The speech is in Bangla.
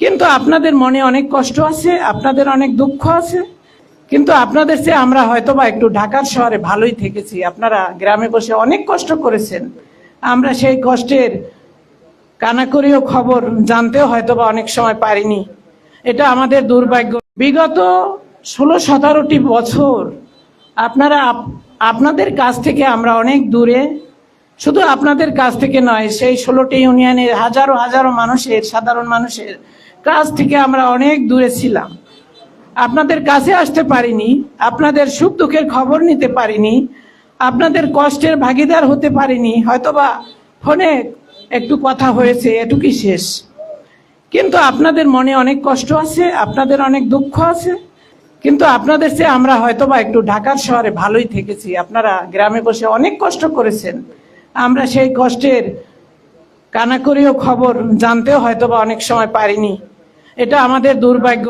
কিন্তু আপনাদের মনে অনেক কষ্ট আছে, আপনাদের অনেক দুঃখ আছে। কিন্তু আপনাদের চেয়ে আমরা হয়তো বা একটু ঢাকার শহরে ভালোই থেকেছি। আপনারা গ্রামে বসে অনেক কষ্ট করেছেন। আমরা সেই কষ্টের কানাকড়িও খবর জানতেও হয়তো বা অনেক সময় পারিনি। এটা আমাদের দুর্ভাগ্য। বিগত ষোলো সতেরোটি বছর আপনারা আপনাদের কাছ থেকে আমরা অনেক দূরে। শুধু আপনাদের কাছ থেকে নয়, সেই ষোলোটি ইউনিয়নের হাজারো হাজারো মানুষের, সাধারণ মানুষের কাছ থেকে আমরা অনেক দূরে ছিলাম। আপনাদের কাছে আসতে পারিনি, আপনাদের সুখ দুঃখের খবর নিতে পারিনি, আপনাদের কষ্টের ভাগিদার হতে পারিনি, হয়তোবা ফোনে একটু কথা হয়েছে, এটুকুই শেষ। কিন্তু আপনাদের মনে অনেক কষ্ট আছে, আপনাদের অনেক দুঃখ আছে, কিন্তু আপনাদের চেয়ে আমরা হয়তোবা একটু ঢাকার শহরে ভালোই থেকেছি। আপনারা গ্রামে বসে অনেক কষ্ট করেছেন। আমরা সেই কষ্টের কানাকড়িও খবর জানতেও হয়তোবা অনেক সময় পারিনি। এটা আমাদের দুর্ভাগ্য।